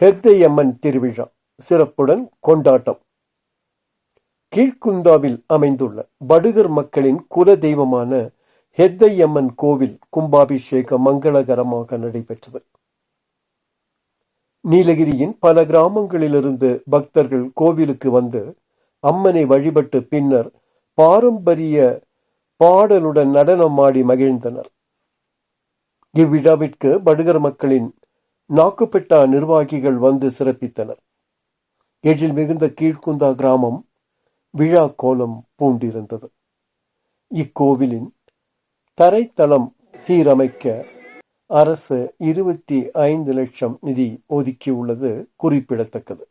ஹெர்தையம்மன் திருவிழா சிறப்புடன் கொண்டாட்டம். கீழ்குந்தாவில் அமைந்துள்ள படுகர் மக்களின் குல தெய்வமான ஹெத்தையம்மன் கோவில் கும்பாபிஷேகம் மங்களகரமாக நடைபெற்றது. நீலகிரியின் பல கிராமங்களிலிருந்து பக்தர்கள் கோவிலுக்கு வந்து அம்மனை வழிபட்டு பின்னர் பாரம்பரிய பாடலுடன் நடனமாடி மகிழ்ந்தனர். இவ்விழாவிற்கு படுகர் மக்களின் நாக்குப்பெட்டா நிர்வாகிகள் வந்து சிறப்பித்தனர். எழில் மிகுந்த கீழ்குந்தா கிராமம் விழா கோலம் பூண்டிருந்தது. இக்கோவிலின் தரைத்தளம் சீரமைக்க அரசு இருபத்தி ஐந்து லட்சம் நிதி ஒதுக்கியுள்ளது குறிப்பிடத்தக்கது.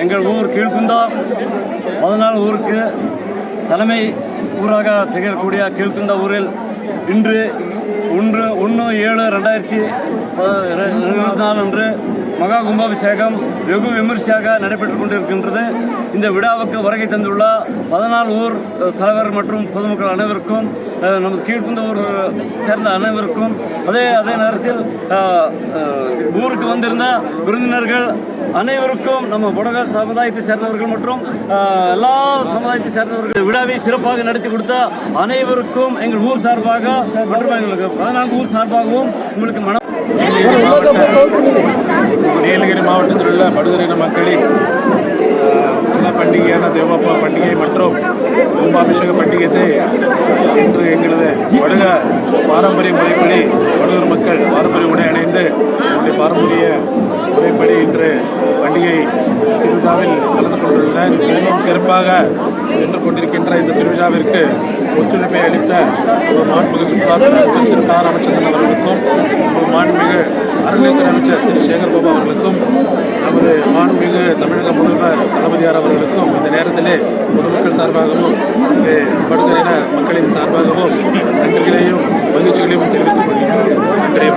எங்கள் ஊர் கீழ்குந்தா. பதினாலு ஊருக்கு தலைமை ஊராக திகழக்கூடிய கீழ்குந்தா ஊரில் இன்று ஒன்று ஒன்று ஏழு ரெண்டாயிரத்தி இருபத்தி நாலு அன்று மகா கும்பாபிஷேகம் வெகு விமர்சையாக நடைபெற்றுக் கொண்டிருக்கின்றது இந்த விழாவுக்கு வருகை தந்துள்ள பதினாலு ஊர் தலைவர் மற்றும் பொதுமக்கள் அனைவருக்கும் நமது கீழ்குந்த ஊர் சேர்ந்த அனைவருக்கும் அதே அதே நேரத்தில் ஊருக்கு வந்திருந்த விருந்தினர்கள் அனைவருக்கும் நம்ம புடக சமுதாயத்தை சேர்ந்தவர்கள் மற்றும் எல்லா சமுதாயத்தை சேர்ந்தவர்கள் விழாவை சிறப்பாக நடத்தி கொடுத்த அனைவருக்கும் எங்கள் ஊர் சார்பாக மற்றும் எங்களுக்கு பதினான்கு ஊர் சார்பாகவும் உங்களுக்கு மன படுகரின மக்களின் நல்ல பண்டிகையான தேவப்பா பண்டிகை? மற்றும் கும்பாபிஷேக பண்டிகையை இன்று எங்களது வடுக பாரம்பரிய முறைப்படி வடுகர் மக்கள் பாரம்பரிய உடை அணிந்து இந்த பாரம்பரிய முறைப்படி இன்று பண்டிகை திருவிழாவில் கலந்து மிகவும் சிறப்பாக சென்று கொண்டிருக்கின்ற இந்த திருவிழாவிற்கு ஒத்துழைப்பை அளித்த ஒரு மாண்புமிகு சுற்றுலாத்துறை அமைச்சர் திரு கா ராமச்சந்திரன் அவர்களுக்கும் ஒரு மாண்புமிகு அறநிலையத்துறை அமைச்சர் திரு சேகர்பாபு அவர்களுக்கும் நமது மாண்புமிகு தமிழக முதல்வர் தளபதியார் அவர்களுக்கும் இந்த நேரத்திலே பொதுமக்கள் சார்பாகவும் இங்கு படுகரின மக்களின் சார்பாகவும் நன்றிகளையும் மகிழ்ச்சிகளையும் தெரிவித்துக் கொள்கிறோம் நன்றி.